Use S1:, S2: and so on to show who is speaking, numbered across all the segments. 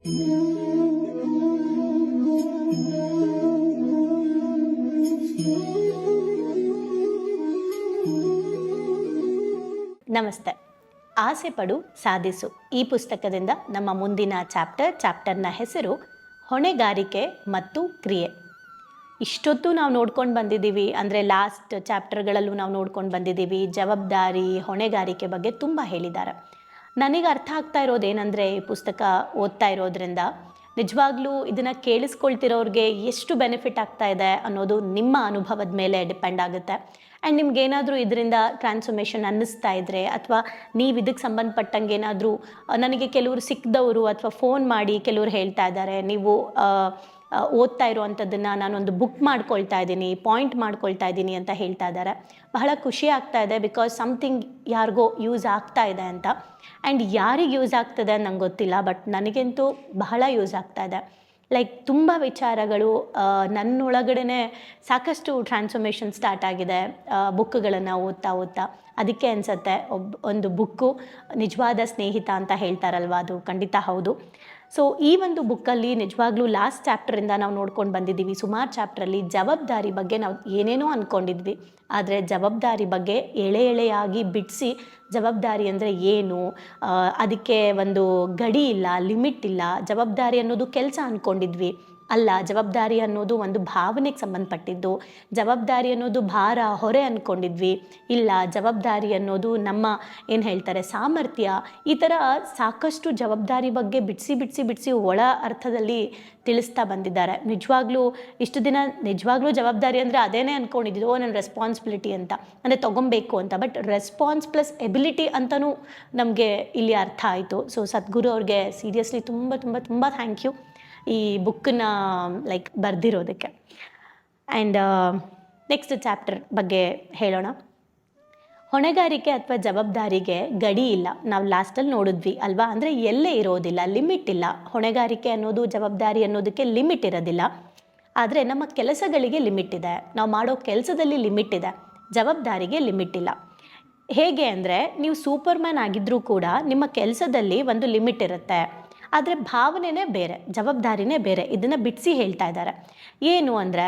S1: ನಮಸ್ತೆ. ಆಸೆ ಪಡು, ಸಾಧಿಸು. ಈ ಪುಸ್ತಕದಿಂದ ನಮ್ಮ ಮುಂದಿನ ಚಾಪ್ಟರ್, ಚಾಪ್ಟರ್ನ ಹೆಸರು ಹೊಣೆಗಾರಿಕೆ ಮತ್ತು ಕ್ರಿಯೆ. ಇಷ್ಟೊತ್ತು ನಾವು ನೋಡ್ಕೊಂಡು ಬಂದಿದ್ದೀವಿ. ಅಂದರೆ ಲಾಸ್ಟ್ ಚಾಪ್ಟರ್ಗಳಲ್ಲೂ ನಾವು ನೋಡ್ಕೊಂಡು ಬಂದಿದ್ದೀವಿ. ಜವಾಬ್ದಾರಿ, ಹೊಣೆಗಾರಿಕೆ ಬಗ್ಗೆ ತುಂಬ ಹೇಳಿದ್ದಾರೆ. ನನಗೆ ಅರ್ಥ ಆಗ್ತಾ ಇರೋದೇನೆಂದರೆ ಈ ಪುಸ್ತಕ ಓದ್ತಾ ಇರೋದ್ರಿಂದ. ನಿಜವಾಗ್ಲೂ ಇದನ್ನು ಕೇಳಿಸ್ಕೊಳ್ತಿರೋರಿಗೆ ಎಷ್ಟು ಬೆನಿಫಿಟ್ ಆಗ್ತಾ ಇದೆ ಅನ್ನೋದು ನಿಮ್ಮ ಅನುಭವದ ಮೇಲೆ ಡಿಪೆಂಡ್ ಆಗುತ್ತೆ. ಆ್ಯಂಡ್ ನಿಮ್ಗೇನಾದರೂ ಇದರಿಂದ ಟ್ರಾನ್ಸ್ಫಾರ್ಮೇಷನ್ ಅನ್ನಿಸ್ತಾ ಇದ್ದರೆ ಅಥವಾ ನೀವು ಇದಕ್ಕೆ ಸಂಬಂಧಪಟ್ಟಂಗೆ ಏನಾದರೂ, ನನಗೆ ಕೆಲವರು ಸಿಕ್ಕಿದವರು ಅಥವಾ ಫೋನ್ ಮಾಡಿ ಕೆಲವರು ಹೇಳ್ತಾ ಇದ್ದಾರೆ, ನೀವು ಓದ್ತಾ ಇರುವಂಥದ್ದನ್ನು ನಾನೊಂದು ಬುಕ್ ಮಾಡ್ಕೊಳ್ತಾ ಇದ್ದೀನಿ ಪಾಯಿಂಟ್ ಮಾಡ್ಕೊಳ್ತಾ ಇದ್ದೀನಿ ಅಂತ ಹೇಳ್ತಾ ಇದ್ದಾರೆ. ಬಹಳ ಖುಷಿ ಆಗ್ತಾ ಇದೆ ಬಿಕಾಸ್ ಸಮಥಿಂಗ್ ಯಾರಿಗೋ ಯೂಸ್ ಆಗ್ತಾ ಇದೆ ಅಂತ. ಆ್ಯಂಡ್ ಯಾರಿಗೆ ಯೂಸ್ ಆಗ್ತದೆ ನಂಗೆ ಗೊತ್ತಿಲ್ಲ ಬಟ್ ನನಗಂತೂ ಬಹಳ ಯೂಸ್ ಆಗ್ತಾ ಇದೆ. ಲೈಕ್ ತುಂಬ ವಿಚಾರಗಳು ನನ್ನೊಳಗಡೆ ಸಾಕಷ್ಟು ಟ್ರಾನ್ಸ್ಫಾರ್ಮೇಷನ್ ಸ್ಟಾರ್ಟ್ ಆಗಿದೆ ಬುಕ್ಗಳನ್ನು ಓದ್ತಾ ಓದ್ತಾ. ಅದಕ್ಕೆ ಅನಿಸುತ್ತೆ ಒಬ್ಬ ಒಂದು ಬುಕ್ಕು ನಿಜವಾದ ಸ್ನೇಹಿತ ಅಂತ ಹೇಳ್ತಾರಲ್ವ ಅದು? ಖಂಡಿತ ಹೌದು. ಸೊ ಈ ಒಂದು ಬುಕ್ಕಲ್ಲಿ ನಿಜವಾಗ್ಲೂ ಲಾಸ್ಟ್ ಚಾಪ್ಟರಿಂದ ನಾವು ನೋಡ್ಕೊಂಡು ಬಂದಿದ್ದೀವಿ. ಸುಮಾರು ಚಾಪ್ಟ್ರಲ್ಲಿ ಜವಾಬ್ದಾರಿ ಬಗ್ಗೆ ನಾವು ಏನೇನೋ ಅಂದ್ಕೊಂಡಿದ್ವಿ ಆದರೆ ಜವಾಬ್ದಾರಿ ಬಗ್ಗೆ ಎಳೆ ಎಳೆಯಾಗಿ ಬಿಡಿಸಿ ಜವಾಬ್ದಾರಿ ಅಂದರೆ ಏನು? ಅದಕ್ಕೆ ಒಂದು ಗಡಿ ಇಲ್ಲ, ಲಿಮಿಟ್ ಇಲ್ಲ. ಜವಾಬ್ದಾರಿ ಅನ್ನೋದು ಕೆಲಸ ಅಂದ್ಕೊಂಡಿದ್ವಿ ಅಲ್ಲ, ಜವಾಬ್ದಾರಿ ಅನ್ನೋದು ಒಂದು ಭಾವನೆಗೆ ಸಂಬಂಧಪಟ್ಟಿದ್ದು. ಜವಾಬ್ದಾರಿ ಅನ್ನೋದು ಭಾರ, ಹೊರೆ ಅಂದ್ಕೊಂಡಿದ್ವಿ ಇಲ್ಲ, ಜವಾಬ್ದಾರಿ ಅನ್ನೋದು ನಮ್ಮ, ಏನು ಹೇಳ್ತಾರೆ, ಸಾಮರ್ಥ್ಯ. ಈ ಥರ ಸಾಕಷ್ಟು ಜವಾಬ್ದಾರಿ ಬಗ್ಗೆ ಬಿಡಿಸಿ ಬಿಡಿಸಿ ಬಿಡಿಸಿ ಒಳ ಅರ್ಥದಲ್ಲಿ ತಿಳಿಸ್ತಾ ಬಂದಿದ್ದಾರೆ. ನಿಜವಾಗ್ಲೂ, ಇಷ್ಟು ದಿನ ನಿಜವಾಗ್ಲೂ ಜವಾಬ್ದಾರಿ ಅಂದರೆ ಅದೇನೇ ಅಂದ್ಕೊಂಡಿದ್ದು ಓ ನನ್ನ ರೆಸ್ಪಾನ್ಸಿಬಿಲಿಟಿ ಅಂತ. ಅಂದರೆ ತೊಗೊಬೇಕು ಅಂತ. ಬಟ್ ರೆಸ್ಪಾನ್ಸ್ ಪ್ಲಸ್ ಎಬಿಲಿಟಿ ಅಂತಲೂ ನಮಗೆ ಇಲ್ಲಿ ಅರ್ಥ ಆಯಿತು. ಸೊ ಸದ್ಗುರು ಅವ್ರಿಗೆ ಸೀರಿಯಸ್ಲಿ ತುಂಬ ತುಂಬ ತುಂಬ ಥ್ಯಾಂಕ್ ಯು ಈ ಬುಕ್ಕನ್ನ ಲೈಕ್ ಬರೆದಿರೋದಕ್ಕೆ. ಆ್ಯಂಡ್ ನೆಕ್ಸ್ಟ್ ಚಾಪ್ಟರ್ ಬಗ್ಗೆ ಹೇಳೋಣ. ಹೊಣೆಗಾರಿಕೆ ಅಥವಾ ಜವಾಬ್ದಾರಿಗೆ ಗಡಿ ಇಲ್ಲ. ನಾವು ಲಾಸ್ಟಲ್ಲಿ ನೋಡಿದ್ವಿ ಅಲ್ವಾ? ಅಂದರೆ ಎಲ್ಲೇ ಇರೋದಿಲ್ಲ ಲಿಮಿಟ್ ಇಲ್ಲ. ಹೊಣೆಗಾರಿಕೆ ಅನ್ನೋದು, ಜವಾಬ್ದಾರಿ ಅನ್ನೋದಕ್ಕೆ ಲಿಮಿಟ್ ಇರೋದಿಲ್ಲ. ಆದರೆ ನಮ್ಮ ಕೆಲಸಗಳಿಗೆ ಲಿಮಿಟ್ ಇದೆ. ನಾವು ಮಾಡೋ ಕೆಲಸದಲ್ಲಿ ಲಿಮಿಟ್ ಇದೆ. ಜವಾಬ್ದಾರಿಗೆ ಲಿಮಿಟ್ ಇಲ್ಲ. ಹೇಗೆ ಅಂದರೆ, ನೀವು ಸೂಪರ್ ಮ್ಯಾನ್ ಆಗಿದ್ರೂ ಕೂಡ ನಿಮ್ಮ ಕೆಲಸದಲ್ಲಿ ಒಂದು ಲಿಮಿಟ್ ಇರುತ್ತೆ. ಆದರೆ ಭಾವನೆನೇ ಬೇರೆ, ಜವಾಬ್ದಾರಿನೇ ಬೇರೆ. ಇದನ್ನು ಬಿಡಿಸಿ ಹೇಳ್ತಾ ಇದ್ದಾರೆ. ಏನು ಅಂದರೆ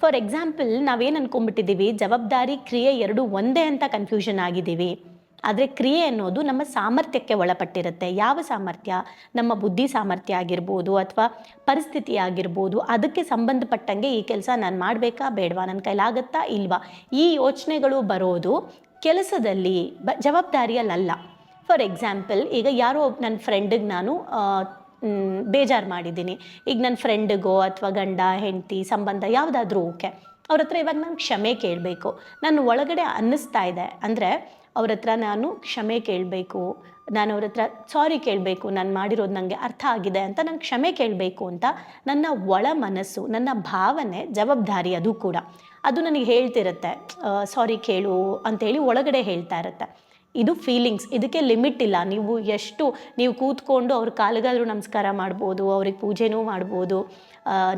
S1: ಫಾರ್ ಎಕ್ಸಾಂಪಲ್ ನಾವೇನು ಅನ್ಕೊಂಡ್ಬಿಟ್ಟಿದ್ದೀವಿ? ಜವಾಬ್ದಾರಿ, ಕ್ರಿಯೆ ಎರಡು ಒಂದೇ ಅಂತ ಕನ್ಫ್ಯೂಷನ್ ಆಗಿದ್ದೀವಿ. ಆದರೆ ಕ್ರಿಯೆ ಅನ್ನೋದು ನಮ್ಮ ಸಾಮರ್ಥ್ಯಕ್ಕೆ ಒಳಪಟ್ಟಿರುತ್ತೆ. ಯಾವ ಸಾಮರ್ಥ್ಯ? ನಮ್ಮ ಬುದ್ಧಿ ಸಾಮರ್ಥ್ಯ ಆಗಿರ್ಬೋದು ಅಥವಾ ಪರಿಸ್ಥಿತಿ ಆಗಿರ್ಬೋದು. ಅದಕ್ಕೆ ಸಂಬಂಧಪಟ್ಟಂಗೆ ಈ ಕೆಲಸ ನಾನು ಮಾಡಬೇಕಾ ಬೇಡವಾ? ನನ್ನ ಕೈಲಾಗತ್ತಾ ಇಲ್ವಾ? ಈ ಯೋಚನೆಗಳು ಬರೋದು ಕೆಲಸದಲ್ಲಿ, ಬ ಜವಾಬ್ದಾರಿಯಲ್ಲ ಫಾರ್ ಎಕ್ಸಾಂಪಲ್ ಈಗ ಯಾರೋ ನನ್ನ ಫ್ರೆಂಡಿಗೆ ನಾನು ಬೇಜಾರು ಮಾಡಿದ್ದೀನಿ. ಈಗ ನನ್ನ ಫ್ರೆಂಡಿಗೋ ಅಥವಾ ಗಂಡ, ಹೆಂಡತಿ, ಸಂಬಂಧ ಯಾವುದಾದ್ರೂ ಓಕೆ. ಅವ್ರ ಹತ್ರ ಇವಾಗ ನಾನು ಕ್ಷಮೆ ಕೇಳಬೇಕು. ನನ್ನ ಒಳಗಡೆ ಅನ್ನಿಸ್ತಾ ಇದೆ. ಅಂದರೆ ಅವ್ರ ಹತ್ರ ನಾನು ಕ್ಷಮೆ ಕೇಳಬೇಕು. ನಾನು ಅವ್ರ ಹತ್ರ ಸಾರಿ ಕೇಳಬೇಕು. ನಾನು ಮಾಡಿರೋದು ನನಗೆ ಅರ್ಥ ಆಗಿದೆ ಅಂತ ನಾನು ಕ್ಷಮೆ ಕೇಳಬೇಕು ಅಂತ ನನ್ನ ಒಳ ಮನಸ್ಸು, ನನ್ನ ಭಾವನೆ, ಜವಾಬ್ದಾರಿ ಅದು ಕೂಡ. ಅದು ನನಗೆ ಹೇಳ್ತಿರುತ್ತೆ. ಸಾರಿ ಕೇಳು ಅಂತೇಳಿ ಒಳಗಡೆ ಹೇಳ್ತಾ ಇರುತ್ತೆ. ಇದು ಫೀಲಿಂಗ್ಸ್ ಇದಕ್ಕೆ ಲಿಮಿಟ್ ಇಲ್ಲ. ನೀವು ಎಷ್ಟು, ನೀವು ಕೂತ್ಕೊಂಡು ಅವ್ರ ಕಾಲಿಗಾದರೂ ನಮಸ್ಕಾರ ಮಾಡ್ಬೋದು, ಅವ್ರಿಗೆ ಪೂಜೆನೂ ಮಾಡ್ಬೋದು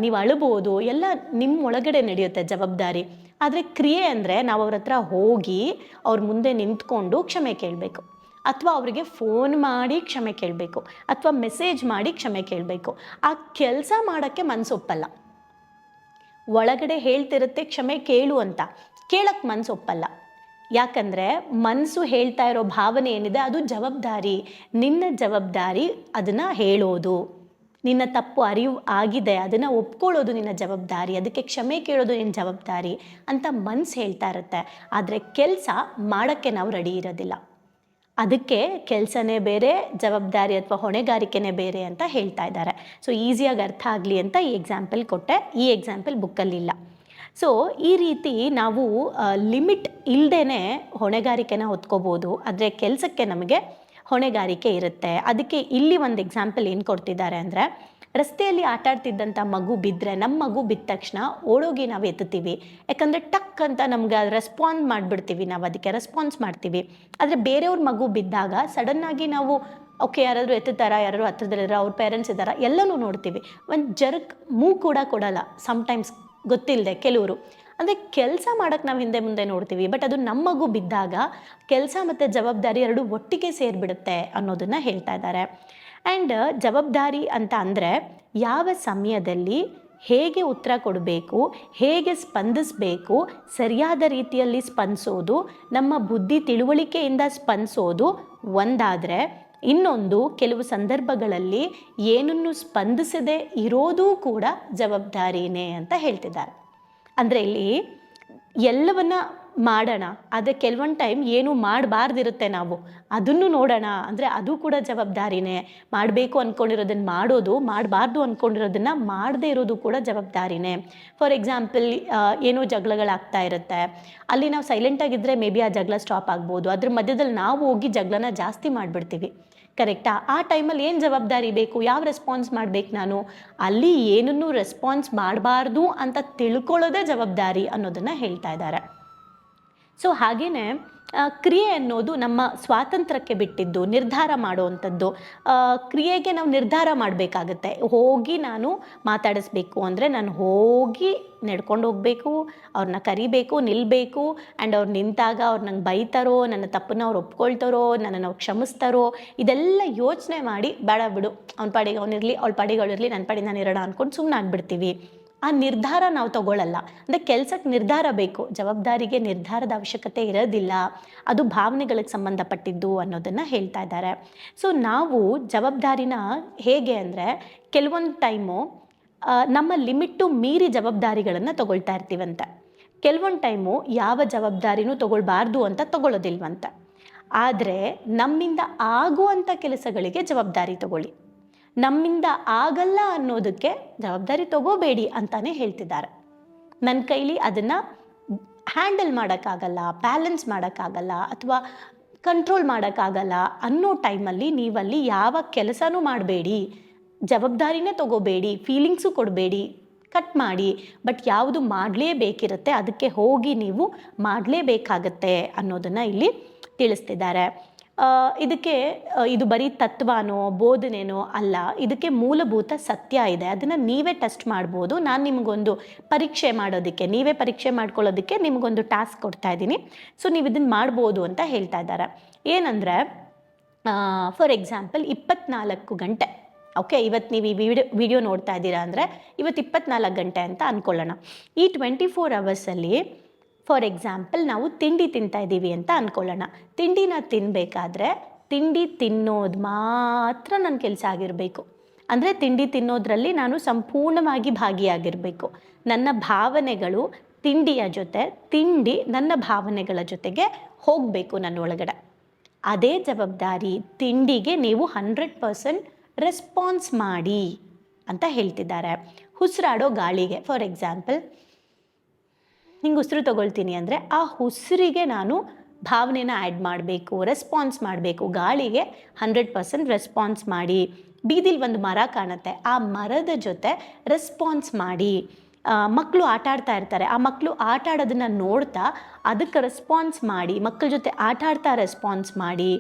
S1: ನೀವು ಅಳಬೋದು, ಎಲ್ಲ ನಿಮ್ಮ ಒಳಗಡೆ ನಡೆಯುತ್ತೆ ಜವಾಬ್ದಾರಿ. ಆದರೆ ಕ್ರಿಯೆ ಅಂದರೆ ನಾವು ಅವ್ರ ಹತ್ರ ಹೋಗಿ ಅವ್ರ ಮುಂದೆ ನಿಂತ್ಕೊಂಡು ಕ್ಷಮೆ ಕೇಳಬೇಕು. ಅಥವಾ ಅವರಿಗೆ ಫೋನ್ ಮಾಡಿ ಕ್ಷಮೆ ಕೇಳಬೇಕು. ಅಥವಾ ಮೆಸೇಜ್ ಮಾಡಿ ಕ್ಷಮೆ ಕೇಳಬೇಕು. ಆ ಕೆಲಸ ಮಾಡೋಕ್ಕೆ ಮನಸ್ಸೊಪ್ಪಲ್ಲ ಒಳಗಡೆ ಹೇಳ್ತಿರುತ್ತೆ ಕ್ಷಮೆ ಕೇಳು ಅಂತ. ಕೇಳಕ್ಕೆ ಮನ್ಸು ಒಪ್ಪಲ್ಲ ಯಾಕಂದರೆ ಮನಸ್ಸು ಹೇಳ್ತಾ ಇರೋ ಭಾವನೆ ಏನಿದೆ, ಅದು ಜವಾಬ್ದಾರಿ. ನಿನ್ನ ಜವಾಬ್ದಾರಿ ಅದನ್ನು ಹೇಳೋದು. ನಿನ್ನ ತಪ್ಪು ಅರಿವು ಆಗಿದೆ, ಅದನ್ನು ಒಪ್ಕೊಳ್ಳೋದು ನಿನ್ನ ಜವಾಬ್ದಾರಿ. ಅದಕ್ಕೆ ಕ್ಷಮೆ ಕೇಳೋದು ನಿನ್ನ ಜವಾಬ್ದಾರಿ ಅಂತ ಮನ್ಸು ಹೇಳ್ತಾ ಇರುತ್ತೆ. ಆದರೆ ಕೆಲಸ ಮಾಡೋಕ್ಕೆ ನಾವು ರೆಡಿ ಇರೋದಿಲ್ಲ. ಅದಕ್ಕೆ ಕೆಲಸನೇ ಬೇರೆ, ಜವಾಬ್ದಾರಿ ಅಥವಾ ಹೊಣೆಗಾರಿಕೆನೇ ಬೇರೆ ಅಂತ ಹೇಳ್ತಾ ಇದ್ದಾರೆ. ಸೊ ಈಸಿಯಾಗಿ ಅರ್ಥ ಆಗಲಿ ಅಂತ ಈ ಎಕ್ಸಾಂಪಲ್ ಕೊಟ್ಟೆ. ಈ ಎಕ್ಸಾಂಪಲ್ ಬುಕ್ಕಲ್ಲಿಲ್ಲ ಸೊ ಈ ರೀತಿ ನಾವು ಲಿಮಿಟ್ ಇಲ್ಲದೇ ಹೊಣೆಗಾರಿಕೆನ ಹೊತ್ಕೋಬೋದು. ಆದರೆ ಕೆಲಸಕ್ಕೆ ನಮಗೆ ಹೊಣೆಗಾರಿಕೆ ಇರುತ್ತೆ. ಅದಕ್ಕೆ ಇಲ್ಲಿ ಒಂದು ಎಕ್ಸಾಂಪಲ್ ಏನು ಕೊಡ್ತಿದ್ದಾರೆ ಅಂದರೆ, ರಸ್ತೆಯಲ್ಲಿ ಆಟಾಡ್ತಿದ್ದಂಥ ಮಗು ಬಿದ್ದರೆ ನಮ್ಮ ಮಗು ಬಿದ್ದ ತಕ್ಷಣ ಓಡೋಗಿ ನಾವು ಎತ್ತುತ್ತೀವಿ. ಯಾಕಂದರೆ ಟಕ್ ಅಂತ ನಮ್ಗೆ ರೆಸ್ಪಾನ್ಸ್ ಮಾಡಿಬಿಡ್ತೀವಿ ನಾವು, ಅದಕ್ಕೆ ರೆಸ್ಪಾನ್ಸ್ ಮಾಡ್ತೀವಿ. ಆದರೆ ಬೇರೆಯವ್ರ ಮಗು ಬಿದ್ದಾಗ ಸಡನ್ನಾಗಿ ನಾವು ಓಕೆ ಯಾರಾದರೂ ಎತ್ತುತ್ತಾರಾ, ಯಾರಾದರೂ ಹತ್ರದಲ್ಲಿದ್ದಾರೆ ಅವ್ರ ಪೇರೆಂಟ್ಸ್ ಇದ್ದಾರಾ, ಎಲ್ಲನೂ ನೋಡ್ತೀವಿ. ಒಂದು ಜರ್ಕ್ ಮೂ ಕೂಡ ಕೊಡಲ್ಲ. ಸಮ್ಟೈಮ್ಸ್ ಗೊತ್ತಿಲ್ಲದೆ ಕೆಲವರು. ಅಂದರೆ ಕೆಲಸ ಮಾಡೋಕ್ಕೆ ನಾವು ಹಿಂದೆ ಮುಂದೆ ನೋಡ್ತೀವಿ ಬಟ್ ಅದು ನಮ್ಮ ಮಗು ಬಿದ್ದಾಗ ಕೆಲಸ ಮತ್ತು ಜವಾಬ್ದಾರಿ ಎರಡು ಒಟ್ಟಿಗೆ ಸೇರಿಬಿಡುತ್ತೆ ಅನ್ನೋದನ್ನು ಹೇಳ್ತಾ ಇದ್ದಾರೆ. ಆ್ಯಂಡ್ ಜವಾಬ್ದಾರಿ ಅಂತ ಅಂದರೆ ಯಾವ ಸಮಯದಲ್ಲಿ ಹೇಗೆ ಉತ್ತರ ಕೊಡಬೇಕು, ಹೇಗೆ ಸ್ಪಂದಿಸಬೇಕು, ಸರಿಯಾದ ರೀತಿಯಲ್ಲಿ ಸ್ಪಂದಿಸೋದು, ನಮ್ಮ ಬುದ್ಧಿ ತಿಳುವಳಿಕೆಯಿಂದ ಸ್ಪಂದಿಸೋದು ಒಂದಾದರೆ ಇನ್ನೊಂದು ಕೆಲವು ಸಂದರ್ಭಗಳಲ್ಲಿ ಏನನ್ನು ಸ್ಪಂದಿಸದೆ ಇರೋದೂ ಕೂಡ ಜವಾಬ್ದಾರಿನೇ ಅಂತ ಹೇಳ್ತಿದ್ದಾರೆ. ಅಂದರೆ ಇಲ್ಲಿ ಎಲ್ಲವನ್ನ ಮಾಡೋಣ. ಆದರೆ ಕೆಲವೊಂದು ಟೈಮ್ ಏನು ಮಾಡಬಾರ್ದಿರುತ್ತೆ ನಾವು. ಅದನ್ನು ನೋಡೋಣ. ಅಂದರೆ ಅದು ಕೂಡ ಜವಾಬ್ದಾರಿನೇ. ಮಾಡಬೇಕು ಅಂದ್ಕೊಂಡಿರೋದನ್ನು ಮಾಡೋದು, ಮಾಡಬಾರ್ದು ಅಂದ್ಕೊಂಡಿರೋದನ್ನು ಮಾಡದೇ ಇರೋದು ಕೂಡ ಜವಾಬ್ದಾರಿನೇ. ಫಾರ್ ಎಕ್ಸಾಂಪಲ್ ಏನೋ ಜಗಳಗಳಾಗ್ತಾ ಇರುತ್ತೆ. ಅಲ್ಲಿ ನಾವು ಸೈಲೆಂಟಾಗಿದ್ದರೆ ಮೇ ಬಿ ಆ ಜಗಳ ಸ್ಟಾಪ್ ಆಗ್ಬೋದು. ಅದ್ರ ಮಧ್ಯದಲ್ಲಿ ನಾವು ಹೋಗಿ ಜಗಳನ ಜಾಸ್ತಿ ಮಾಡಿಬಿಡ್ತೀವಿ. ಕರೆಕ್ಟಾ ಆ? ಟೈಮಲ್ಲಿ ಏನು ಜವಾಬ್ದಾರಿ ಬೇಕು? ಯಾವ ರೆಸ್ಪಾನ್ಸ್ ಮಾಡಬೇಕು ನಾನು? ಅಲ್ಲಿ ಏನನ್ನು ರೆಸ್ಪಾನ್ಸ್ ಮಾಡಬಾರ್ದು ಅಂತ ತಿಳ್ಕೊಳ್ಳೋದೇ ಜವಾಬ್ದಾರಿ ಅನ್ನೋದನ್ನು ಹೇಳ್ತಾ ಇದ್ದಾರೆ. ಸೊ ಹಾಗೆಯೇ ಕ್ರಿಯೆ ಅನ್ನೋದು ನಮ್ಮ ಸ್ವಾತಂತ್ರ್ಯಕ್ಕೆ ಬಿಟ್ಟಿದ್ದು, ನಿರ್ಧಾರ ಮಾಡುವಂಥದ್ದು. ಕ್ರಿಯೆಗೆ ನಾವು ನಿರ್ಧಾರ ಮಾಡಬೇಕಾಗತ್ತೆ. ಹೋಗಿ ನಾನು ಮಾತಾಡಿಸ್ಬೇಕು ಅಂದರೆ ನಾನು ಹೋಗಿ ನಡ್ಕೊಂಡು ಹೋಗಬೇಕು, ಅವ್ರನ್ನ ಕರಿಬೇಕು ನಿಲ್ಲಬೇಕು ಆ್ಯಂಡ್ ಅವ್ರು ನಿಂತಾಗ ಅವ್ರು ನಂಗೆ ಬೈತಾರೋ, ನನ್ನ ತಪ್ಪನ್ನ ಅವ್ರು ಒಪ್ಕೊಳ್ತಾರೋ, ನನ್ನನ್ನು ಅವ್ರು ಕ್ಷಮಿಸ್ತಾರೋ, ಇದೆಲ್ಲ ಯೋಚನೆ ಮಾಡಿ, ಬೇಡ ಬಿಡು, ಅವ್ನ ಪಾಡಿಗೆ ಅವನಿರಲಿ, ಅವಳ ಪಾಡಿಗೆ ಅವಳಿರಲಿ ನನ್ನ ಪಾಡಿಗೆ ನಾನು ಇರೋಣ ಅಂದ್ಕೊಂಡು ಸುಮ್ಮನೆ ಆಗ್ಬಿಡ್ತೀವಿ. ಆ ನಿರ್ಧಾರ ನಾವು ತಗೊಳ್ಳಲ್ಲ. ಅಂದರೆ ಕೆಲಸಕ್ಕೆ ನಿರ್ಧಾರ ಬೇಕು. ಜವಾಬ್ದಾರಿಗೆ ನಿರ್ಧಾರದ ಅವಶ್ಯಕತೆ ಇರೋದಿಲ್ಲ. ಅದು ಭಾವನೆಗಳಿಗೆ ಸಂಬಂಧಪಟ್ಟಿದ್ದು ಅನ್ನೋದನ್ನು ಹೇಳ್ತಾ ಇದ್ದಾರೆ. ಸೊ ನಾವು ಜವಾಬ್ದಾರಿನ ಹೇಗೆ ಅಂದರೆ ಕೆಲವೊಂದು ಟೈಮು ನಮ್ಮ ಲಿಮಿಟ್ಟು ಮೀರಿ ಜವಾಬ್ದಾರಿಗಳನ್ನು ತಗೊಳ್ತಾ ಇರ್ತೀವಂತೆ. ಕೆಲವೊಂದು ಟೈಮು ಯಾವ ಜವಾಬ್ದಾರಿನೂ ತಗೊಳ್ಬಾರ್ದು ಅಂತ ತಗೊಳ್ಳೋದಿಲ್ವಂತೆ. ಆದರೆ ನಮ್ಮಿಂದ ಆಗುವಂಥ ಕೆಲಸಗಳಿಗೆ ಜವಾಬ್ದಾರಿ ತಗೊಳ್ಳಿ. ನಮ್ಮಿಂದ ಆಗಲ್ಲ ಅನ್ನೋದಕ್ಕೆ ಜವಾಬ್ದಾರಿ ತಗೋಬೇಡಿ ಅಂತಾನೆ ಹೇಳ್ತಿದ್ದಾರೆ. ನನ್ನ ಕೈಲಿ ಅದನ್ನು ಹ್ಯಾಂಡಲ್ ಮಾಡೋಕ್ಕಾಗಲ್ಲ, ಬ್ಯಾಲೆನ್ಸ್ ಮಾಡೋಕ್ಕಾಗಲ್ಲ ಅಥವಾ ಕಂಟ್ರೋಲ್ ಮಾಡೋಕ್ಕಾಗಲ್ಲ ಅನ್ನೋ ಟೈಮಲ್ಲಿ ನೀವಲ್ಲಿ ಯಾವ ಕೆಲಸನೂ ಮಾಡಬೇಡಿ. ಜವಾಬ್ದಾರಿನೇ ತಗೋಬೇಡಿ, ಫೀಲಿಂಗ್ಸು ಕೊಡಬೇಡಿ, ಕಟ್ ಮಾಡಿ. ಬಟ್ ಯಾವುದು ಮಾಡಲೇಬೇಕಿರುತ್ತೆ ಅದಕ್ಕೆ ಹೋಗಿ ನೀವು ಮಾಡಲೇಬೇಕಾಗತ್ತೆ ಅನ್ನೋದನ್ನು ಇಲ್ಲಿ ತಿಳಿಸ್ತಿದ್ದಾರೆ. ಇದಕ್ಕೆ ಇದು ಬರೀ ತತ್ವನೋ, ಬೋಧನೆನೋ ಅಲ್ಲ, ಇದಕ್ಕೆ ಮೂಲಭೂತ ಸತ್ಯ ಇದೆ. ಅದನ್ನು ನೀವೇ ಟೆಸ್ಟ್ ಮಾಡ್ಬೋದು. ನಾನು ನಿಮಗೊಂದು ಪರೀಕ್ಷೆ ಮಾಡೋದಕ್ಕೆ, ನೀವೇ ಪರೀಕ್ಷೆ ಮಾಡ್ಕೊಳ್ಳೋದಕ್ಕೆ ನಿಮಗೊಂದು ಟಾಸ್ಕ್ ಕೊಡ್ತಾ ಇದ್ದೀನಿ. ಸೊ ನೀವು ಇದನ್ನು ಮಾಡ್ಬೋದು ಅಂತ ಹೇಳ್ತಾ ಇದ್ದಾರೆ. ಏನಂದರೆ ಫಾರ್ ಎಕ್ಸಾಂಪಲ್ ಇಪ್ಪತ್ನಾಲ್ಕು ಗಂಟೆ. ಓಕೆ ಇವತ್ತು ನೀವು ಈ ವಿಡಿಯೋ ವಿಡಿಯೋ ನೋಡ್ತಾ ಇದ್ದೀರಾ ಅಂದರೆ ಇವತ್ತು ಇಪ್ಪತ್ನಾಲ್ಕು ಗಂಟೆ ಅಂತ ಅಂದ್ಕೊಳ್ಳೋಣ ಈ ಟ್ವೆಂಟಿ ಫೋರ್ ಅವರ್ಸಲ್ಲಿ ಫಾರ್ ಎಕ್ಸಾಂಪಲ್ ನಾವು ತಿಂಡಿ ತಿಂತಾ ಇದ್ದೀವಿ ಅಂತ ಅಂದ್ಕೊಳ್ಳೋಣ ತಿಂಡಿನ ತಿನ್ನಬೇಕಾದ್ರೆ ತಿಂಡಿ ತಿನ್ನೋದು ಮಾತ್ರ ನನ್ನ ಕೆಲಸ ಆಗಿರಬೇಕು. ಅಂದರೆ ತಿಂಡಿ ತಿನ್ನೋದ್ರಲ್ಲಿ ನಾನು ಸಂಪೂರ್ಣವಾಗಿ ಭಾಗಿಯಾಗಿರಬೇಕು. ನನ್ನ ಭಾವನೆಗಳು ತಿಂಡಿಯ ಜೊತೆ, ತಿಂಡಿ ನನ್ನ ಭಾವನೆಗಳ ಜೊತೆಗೆ ಹೋಗಬೇಕು ನನ್ನ ಒಳಗಡೆ. ಅದೇ ಜವಾಬ್ದಾರಿ ತಿಂಡಿಗೆ ನೀವು ಹಂಡ್ರೆಡ್ ಪರ್ಸೆಂಟ್ ರೆಸ್ಪಾನ್ಸ್ ಮಾಡಿ ಅಂತ ಹೇಳ್ತಿದ್ದಾರೆ. ಉಸಿರಾಡೋ ಗಾಳಿಗೆ ಫಾರ್ ಎಕ್ಸಾಂಪಲ್ ಹಿಂಗೆ ಉಸಿರು ತಗೊಳ್ತೀನಿ ಅಂದರೆ ಆ ಉಸಿರಿಗೆ ನಾನು ಭಾವನೆನ ಆ್ಯಡ್ ಮಾಡಬೇಕು ರೆಸ್ಪಾನ್ಸ್ ಮಾಡಬೇಕು. ಗಾಳಿಗೆ ಹಂಡ್ರೆಡ್ ಪರ್ಸೆಂಟ್ ರೆಸ್ಪಾನ್ಸ್ ಮಾಡಿ. ಬೀದಿಲಿ ಒಂದು ಮರ ಕಾಣುತ್ತೆ. ಆ ಮರದ ಜೊತೆ ರೆಸ್ಪಾನ್ಸ್ ಮಾಡಿ. ಮಕ್ಕಳು ಆಟ ಆಡ್ತಾ ಇರ್ತಾರೆ. ಆ ಮಕ್ಕಳು ಆಟ ಆಡೋದನ್ನು ನೋಡ್ತಾ ಅದಕ್ಕೆ ರೆಸ್ಪಾನ್ಸ್ ಮಾಡಿ ಮಕ್ಕಳ ಜೊತೆ ಆಟ ಆಡ್ತಾ ರೆಸ್ಪಾನ್ಸ್ ಮಾಡಿ.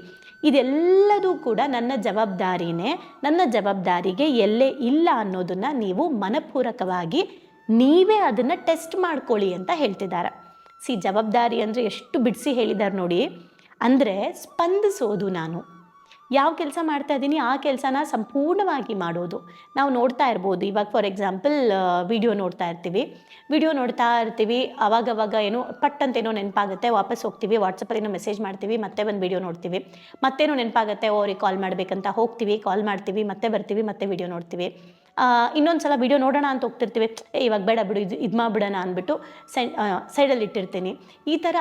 S1: ಇದೆಲ್ಲದೂ ಕೂಡ ನನ್ನ ಜವಾಬ್ದಾರಿನೇ. ನನ್ನ ಜವಾಬ್ದಾರಿಗೆ ಎಲ್ಲೇ ಇಲ್ಲ ಅನ್ನೋದನ್ನು ನೀವು ಮನಪೂರ್ವಕವಾಗಿ ನೀವೇ ಅದನ್ನು ಟೆಸ್ಟ್ ಮಾಡ್ಕೊಳ್ಳಿ ಅಂತ ಹೇಳ್ತಿದ್ದಾರೆ. ಸಿ ಜವಾಬ್ದಾರಿ ಅಂದರೆ ಎಷ್ಟು ಬಿಡಿಸಿ ಹೇಳಿದ್ದಾರೆ ನೋಡಿ. ಅಂದರೆ ಸ್ಪಂದಿಸೋದು ನಾನು. ಯಾವ ಕೆಲಸ ಮಾಡ್ತಾ ಇದ್ದೀನಿ ಆ ಕೆಲಸನ ಸಂಪೂರ್ಣವಾಗಿ ಮಾಡೋದು. ನಾವು ನೋಡ್ತಾ ಇರ್ಬೋದು. ಇವಾಗ ಫಾರ್ ಎಕ್ಸಾಂಪಲ್ ವಿಡಿಯೋ ನೋಡ್ತಾ ಇರ್ತೀವಿ. ವಿಡಿಯೋ ನೋಡ್ತಾ ಇರ್ತೀವಿ. ಅವಾಗವಾಗ ಏನೋ ಪಟ್ಟಂತ ಏನೋ ನೆನಪಾಗುತ್ತೆ, ವಾಪಸ್ ಹೋಗ್ತೀವಿ. ವಾಟ್ಸಪ್ಪಲ್ಲಿ ಏನೋ ಮೆಸೇಜ್ ಮಾಡ್ತೀವಿ, ಮತ್ತೆ ಒಂದು ವಿಡಿಯೋ ನೋಡ್ತೀವಿ. ಮತ್ತೇನೋ ನೆನಪಾಗುತ್ತೆ ಅವ್ರಿಗೆ ಕಾಲ್ ಮಾಡಬೇಕಂತ ಹೋಗ್ತೀವಿ ಕಾಲ್ ಮಾಡ್ತೀವಿ, ಮತ್ತೆ ಬರ್ತೀವಿ, ಮತ್ತೆ ವಿಡಿಯೋ ನೋಡ್ತೀವಿ. ಇನ್ನೊಂದು ಸಲ ವಿಡಿಯೋ ನೋಡೋಣ ಅಂತ ಹೋಗ್ತಿರ್ತೀವಿ. ಇವಾಗ ಬೇಡ ಬಿಡು, ಇದು ಇದು ಮಾಡಿಬಿಡೋಣ ಅಂದ್ಬಿಟ್ಟು ಸೈ ಸೈಡಲ್ಲಿ ಇಟ್ಟಿರ್ತೀನಿ. ಈ ಥರ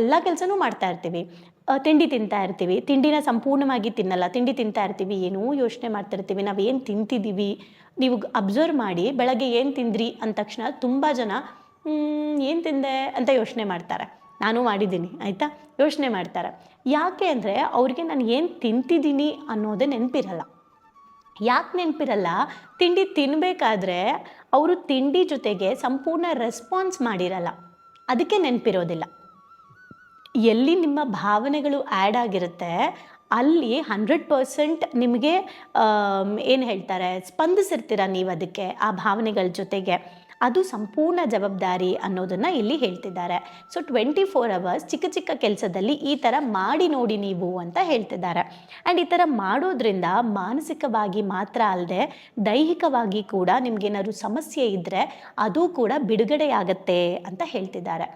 S1: ಎಲ್ಲ ಕೆಲಸನೂ ಮಾಡ್ತಾ ಇರ್ತೀವಿ. ತಿಂಡಿ ತಿಂತಾ ಇರ್ತೀವಿ. ತಿಂಡಿನ ಸಂಪೂರ್ಣವಾಗಿ ತಿನ್ನಲ್ಲ. ತಿಂಡಿ ತಿಂತಾ ಇರ್ತೀವಿ. ಏನೋ ಯೋಚನೆ ನಾವು ಏನು ತಿಂತಿದ್ದೀವಿ ನೀವು ಅಬ್ಸರ್ವ್ ಮಾಡಿ ಬೆಳಗ್ಗೆ ಏನು ತಿಂದ್ರಿ ಅಂದ ತಕ್ಷಣ ತುಂಬ ಜನ ಏನು ತಿಂದೆ? ಅಂತ ಯೋಚನೆ ಮಾಡ್ತಾರೆ. ನಾನು ಮಾಡಿದ್ದೀನಿ. ಆಯಿತಾ? ಯೋಚನೆ ಮಾಡ್ತಾರೆ. ಯಾಕೆ ಅಂದರೆ ಅವ್ರಿಗೆ ನಾನು ಏನು ತಿಂತಿದ್ದೀನಿ ಅನ್ನೋದೇ ನೆನಪಿರಲ್ಲ. ಯಾಕೆ ನೆನಪಿರಲ್ಲ? ತಿಂಡಿ ತಿನ್ನಬೇಕಾದ್ರೆ ಅವರು ತಿಂಡಿ ಜೊತೆಗೆ ಸಂಪೂರ್ಣ ರೆಸ್ಪಾನ್ಸ್ ಮಾಡಿರಲ್ಲ. ಅದಕ್ಕೆ ನೆನಪಿರೋದಿಲ್ಲ. ಎಲ್ಲಿ ನಿಮ್ಮ ಭಾವನೆಗಳು ಆ್ಯಡ್ ಆಗಿರುತ್ತೆ, ಅಲ್ಲಿ ಹಂಡ್ರೆಡ್ ಪರ್ಸೆಂಟ್ ನಿಮಗೆ ಏನು ಹೇಳ್ತಾರೆ, ಸ್ಪಂದಿಸಿರ್ತೀರ ನೀವು ಅದಕ್ಕೆ, ಆ ಭಾವನೆಗಳ ಜೊತೆಗೆ? ಅದು ಸಂಪೂರ್ಣ ಜವಾಬ್ದಾರಿ ಅನ್ನೋದನ್ನು ಇಲ್ಲಿ ಹೇಳ್ತಿದ್ದಾರೆ. ಸೊ ಟ್ವೆಂಟಿ ಫೋರ್ ಅವರ್ಸ್ ಚಿಕ್ಕ ಚಿಕ್ಕ ಕೆಲಸದಲ್ಲಿ ಈ ಥರ ಮಾಡಿ ನೋಡಿ ನೀವು ಅಂತ ಹೇಳ್ತಿದ್ದಾರೆ. ಆ್ಯಂಡ್ ಈ ಥರ ಮಾಡೋದ್ರಿಂದ ಮಾನಸಿಕವಾಗಿ ಮಾತ್ರ ಅಲ್ಲದೆ ದೈಹಿಕವಾಗಿ ಕೂಡ ನಿಮ್ಗೇನಾದ್ರು ಸಮಸ್ಯೆ ಇದ್ದರೆ ಅದು ಕೂಡ ಬಿಡುಗಡೆಯಾಗತ್ತೆ ಅಂತ ಹೇಳ್ತಿದ್ದಾರೆ.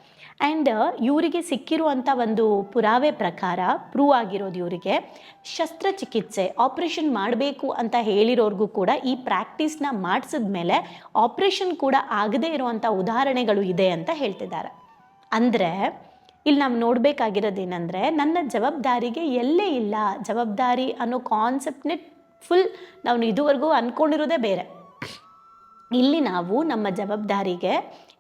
S1: ಆ್ಯಂಡ್ ಇವರಿಗೆ ಸಿಕ್ಕಿರುವಂಥ ಒಂದು ಪುರಾವೆ ಪ್ರಕಾರ ಪ್ರೂವ್ ಆಗಿರೋದು ಇವರಿಗೆ. ಶಸ್ತ್ರಚಿಕಿತ್ಸೆ ಆಪ್ರೇಷನ್ ಮಾಡಬೇಕು ಅಂತ ಹೇಳಿರೋರ್ಗೂ ಕೂಡ ಈ ಪ್ರಾಕ್ಟೀಸ್ನ ಮಾಡಿಸಿದ ಮೇಲೆ ಆಪ್ರೇಷನ್ ಕೂಡ ಆಗದೇ ಇರುವಂಥ ಉದಾಹರಣೆಗಳು ಇದೆ ಅಂತ ಹೇಳ್ತಿದ್ದಾರೆ. ಅಂದರೆ, ಇಲ್ಲಿ ನಾವು ನೋಡಬೇಕಾಗಿರೋದೇನೆಂದರೆ ನನ್ನ ಜವಾಬ್ದಾರಿಗೆ ಎಲ್ಲೇ ಇಲ್ಲ, ಜವಾಬ್ದಾರಿ ಅನ್ನೋ ಕಾನ್ಸೆಪ್ಟ್ನೇ ಫುಲ್ ನಾವು ಇದುವರೆಗೂ ಅಂದ್ಕೊಂಡಿರೋದೇ ಬೇರೆ. ಇಲ್ಲಿ ನಾವು ನಮ್ಮ ಜವಾಬ್ದಾರಿಗೆ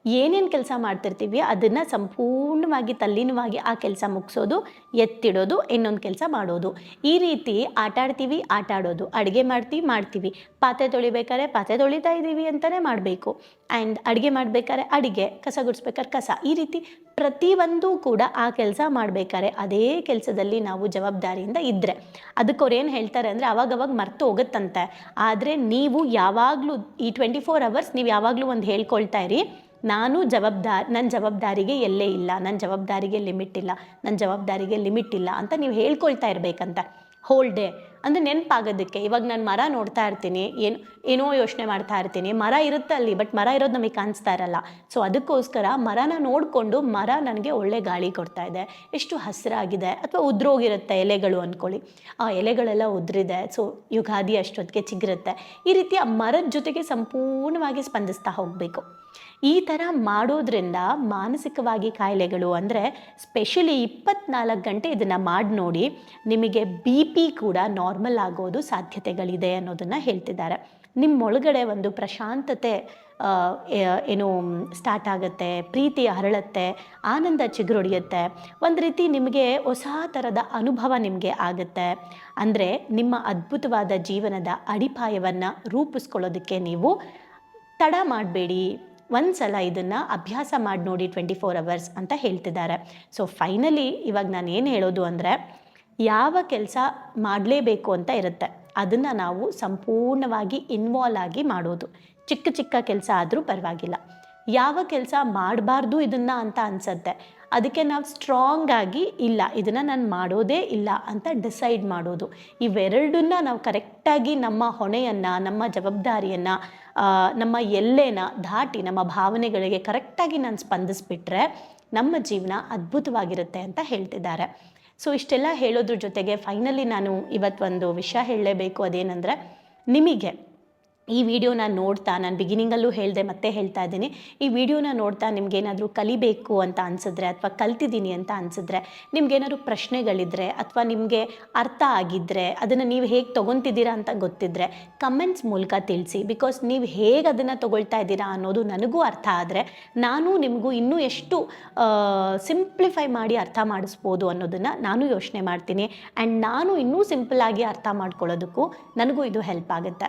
S1: ಏನೇನು ಕೆಲಸ ಮಾಡ್ತಿರ್ತೀವಿ ಅದನ್ನು ಸಂಪೂರ್ಣವಾಗಿ ತಲ್ಲೀನವಾಗಿ ಆ ಕೆಲಸ ಮುಗಿಸೋದು, ಎತ್ತಿಡೋದು, ಇನ್ನೊಂದು ಕೆಲಸ ಮಾಡೋದು. ಈ ರೀತಿ ಆಟ ಆಡ್ತೀವಿ, ಆಟ ಆಡೋದು. ಅಡುಗೆ ಮಾಡ್ತೀವಿ ಮಾಡ್ತೀವಿ. ಪಾತ್ರೆ ತೊಳಿಬೇಕಾದ್ರೆ ಪಾತ್ರೆ ತೊಳಿತಾ ಇದ್ದೀವಿ ಅಂತಲೇ ಮಾಡಬೇಕು. ಆ್ಯಂಡ್ ಅಡುಗೆ ಮಾಡಬೇಕಾದ್ರೆ ಅಡುಗೆ, ಕಸ ಗುಡಿಸ್ಬೇಕಾದ್ರೆ ಕಸ. ಈ ರೀತಿ ಪ್ರತಿಯೊಂದು ಕೂಡ ಆ ಕೆಲಸ ಮಾಡಬೇಕಾದ್ರೆ ಅದೇ ಕೆಲಸದಲ್ಲಿ ನಾವು ಜವಾಬ್ದಾರಿಯಿಂದ ಇದ್ದರೆ ಅದಕ್ಕೆ ಅವ್ರು ಏನು ಹೇಳ್ತಾರೆ ಅಂದರೆ ಅವಾಗವಾಗ ಮರ್ತು ಹೋಗುತ್ತಂತೆ. ಆದರೆ ನೀವು ಯಾವಾಗಲೂ ಈ ಟ್ವೆಂಟಿ ಫೋರ್ ಅವರ್ಸ್ ನೀವು ಯಾವಾಗಲೂ ಒಂದು ಹೇಳ್ಕೊಳ್ತಾ ಇರಿ. ನಾನು ಜವಾಬ್ದಾರಿ ನನ್ನ ಜವಾಬ್ದಾರಿಗೆ ಎಲ್ಲೇ ಇಲ್ಲ ನನ್ನ ಜವಾಬ್ದಾರಿಗೆ ಲಿಮಿಟ್ ಇಲ್ಲ ನನ್ನ ಜವಾಬ್ದಾರಿಗೆ ಲಿಮಿಟ್ ಇಲ್ಲ ಅಂತ ನೀವು ಹೇಳ್ಕೊಳ್ತಾ ಇರಬೇಕಂತ. ಹೋಲ್ ಡೇ ಅಂದರೆ ನೆನಪಾಗೋದಕ್ಕೆ, ಇವಾಗ ನಾನು ಮರ ನೋಡ್ತಾ ಇರ್ತೀನಿ, ಏನು, ಏನೋ ಯೋಚನೆ ಮಾಡ್ತಾ ಇರ್ತೀನಿ, ಮರ ಇರುತ್ತೆ ಅಲ್ಲಿ ಬಟ್ ಮರ ಇರೋದು ನಮಗೆ ಕಾಣಿಸ್ತಾ ಇರಲ್ಲ. ಸೊ ಅದಕ್ಕೋಸ್ಕರ ಮರನ ನೋಡಿಕೊಂಡು ಮರ ನನಗೆ ಒಳ್ಳೆ ಗಾಳಿ ಕೊಡ್ತಾ ಇದೆ. ಎಷ್ಟು ಹಸಿರಾಗಿದೆ, ಅಥವಾ ಉದ್ರೋಗಿರುತ್ತೆ ಎಲೆಗಳು ಅಂದ್ಕೊಳ್ಳಿ ಆ ಎಲೆಗಳೆಲ್ಲ ಉದ್ರಿದೆ ಸೊ ಯುಗಾದಿ ಅಷ್ಟೊತ್ತಿಗೆ ಚಿಗುರುತ್ತೆ. ಈ ರೀತಿ ಆ ಮರದ ಜೊತೆಗೆ ಸಂಪೂರ್ಣವಾಗಿ ಸ್ಪಂದಿಸ್ತಾ ಹೋಗಬೇಕು. ಈ ಥರ ಮಾಡೋದ್ರಿಂದ ಮಾನಸಿಕವಾಗಿ ಕಾಯಿಲೆಗಳು ಅಂದರೆ ಸ್ಪೆಷಲಿ ಇಪ್ಪತ್ನಾಲ್ಕು ಗಂಟೆ ಇದನ್ನು ಮಾಡಿ ನೋಡಿ ನಿಮಗೆ ಬಿ ಪಿ ಕೂಡ ನಾರ್ಮಲ್ ಆಗೋದು ಸಾಧ್ಯತೆಗಳಿದೆ ಅನ್ನೋದನ್ನು ಹೇಳ್ತಿದ್ದಾರೆ. ನಿಮ್ಮೊಳಗಡೆ ಒಂದು ಪ್ರಶಾಂತತೆ ಏನು ಸ್ಟಾರ್ಟ್ ಆಗುತ್ತೆ, ಪ್ರೀತಿ ಹರಳುತ್ತೆ, ಆನಂದ ಚಿಗುರೊಡೆಯುತ್ತೆ. ಒಂದು ರೀತಿ ನಿಮಗೆ ಹೊಸ ಥರದ ಅನುಭವ ನಿಮಗೆ ಆಗುತ್ತೆ. ಅಂದರೆ ನಿಮ್ಮ ಅದ್ಭುತವಾದ ಜೀವನದ ಅಡಿಪಾಯವನ್ನು ರೂಪಿಸ್ಕೊಳ್ಳೋದಕ್ಕೆ ನೀವು ತಡ ಮಾಡಬೇಡಿ. ಒಂದು ಸಲ ಇದನ್ನು ಅಭ್ಯಾಸ ಮಾಡಿ ನೋಡಿ ಟ್ವೆಂಟಿ ಫೋರ್ ಅವರ್ಸ್ ಅಂತ ಹೇಳ್ತಿದ್ದಾರೆ. ಸೊ ಫೈನಲಿ ಇವಾಗ ನಾನು ಏನು ಹೇಳೋದು ಅಂದರೆ, ಯಾವ ಕೆಲಸ ಮಾಡಲೇಬೇಕು ಅಂತ ಇರುತ್ತೆ. ಅದನ್ನು ನಾವು ಸಂಪೂರ್ಣವಾಗಿ ಇನ್ವಾಲ್ವ್ ಆಗಿ ಮಾಡೋದು. ಚಿಕ್ಕ ಚಿಕ್ಕ ಕೆಲಸ ಆದರೂ ಪರವಾಗಿಲ್ಲ. ಯಾವ ಕೆಲಸ ಮಾಡಬಾರ್ದು ಇದನ್ನು ಅಂತ ಅನಿಸತ್ತೆ. ಅದಕ್ಕೆ ನಾವು ಸ್ಟ್ರಾಂಗ್ ಆಗಿ ಇಲ್ಲ, ಇದನ್ನು ನಾನು ಮಾಡೋದೇ ಇಲ್ಲ ಅಂತ ಡಿಸೈಡ್ ಮಾಡೋದು. ಇವೆರಡನ್ನ ನಾವು ಕರೆಕ್ಟಾಗಿ ನಮ್ಮ ಹೊಣೆಯನ್ನು, ನಮ್ಮ ಜವಾಬ್ದಾರಿಯನ್ನು ನಮ್ಮ ಎಲ್ಲೇನ ದಾಟಿ ನಮ್ಮ ಭಾವನೆಗಳಿಗೆ ಕರೆಕ್ಟಾಗಿ ನಾನು ಸ್ಪಂದಿಸ್ಬಿಟ್ರೆ ನಮ್ಮ ಜೀವನ ಅದ್ಭುತವಾಗಿರುತ್ತೆ ಅಂತ ಹೇಳ್ತಿದ್ದಾರೆ. ಸೊ ಇಷ್ಟೆಲ್ಲ ಹೇಳೋದ್ರ ಜೊತೆಗೆ ಫೈನಲಿ ನಾನು ಇವತ್ತೊಂದು ವಿಷಯ ಹೇಳಲೇಬೇಕು. ಅದೇನೆಂದರೆ, ನಿಮಗೆ ಈ ವಿಡಿಯೋನ ನೋಡ್ತಾ ನಾನು ಬಿಗಿನಿಂಗಲ್ಲೂ ಹೇಳಿದೆ, ಮತ್ತೆ ಹೇಳ್ತಾ ಇದ್ದೀನಿ. ಈ ವಿಡಿಯೋನ ನೋಡ್ತಾ ನಿಮ್ಗೇನಾದರೂ ಕಲಿಬೇಕು ಅಂತ ಅನಿಸಿದ್ರೆ ಅಥವಾ ಕಲ್ತಿದ್ದೀನಿ ಅಂತ ಅನಿಸಿದ್ರೆ ನಿಮ್ಗೇನಾದ್ರು ಪ್ರಶ್ನೆಗಳಿದ್ರೆ ಅಥವಾ ನಿಮಗೆ ಅರ್ಥ ಆಗಿದ್ದರೆ ಅದನ್ನು ನೀವು ಹೇಗೆ ತೊಗೊತಿದ್ದೀರಾ ಅಂತ ಗೊತ್ತಿದ್ದರೆ ಕಮೆಂಟ್ಸ್ ಮೂಲಕ ತಿಳಿಸಿ. ಬಿಕಾಸ್ ನೀವು ಹೇಗೆ ಅದನ್ನು ತೊಗೊಳ್ತಾ ಇದ್ದೀರಾ ಅನ್ನೋದು ನನಗೂ ಅರ್ಥ ಆದರೆ ನಾನು ನಿಮಗೂ ಇನ್ನೂ ಎಷ್ಟು ಸಿಂಪ್ಲಿಫೈ ಮಾಡಿ ಅರ್ಥ ಮಾಡಿಸ್ಬೋದು ಅನ್ನೋದನ್ನು ನಾನು ಯೋಚನೆ ಮಾಡ್ತೀನಿ. ಆ್ಯಂಡ್ ನಾನು ಇನ್ನೂ ಸಿಂಪಲ್ ಆಗಿ ಅರ್ಥ ಮಾಡ್ಕೊಳ್ಳೋದಕ್ಕೂ ನನಗೂ ಇದು ಹೆಲ್ಪ್ ಆಗುತ್ತೆ.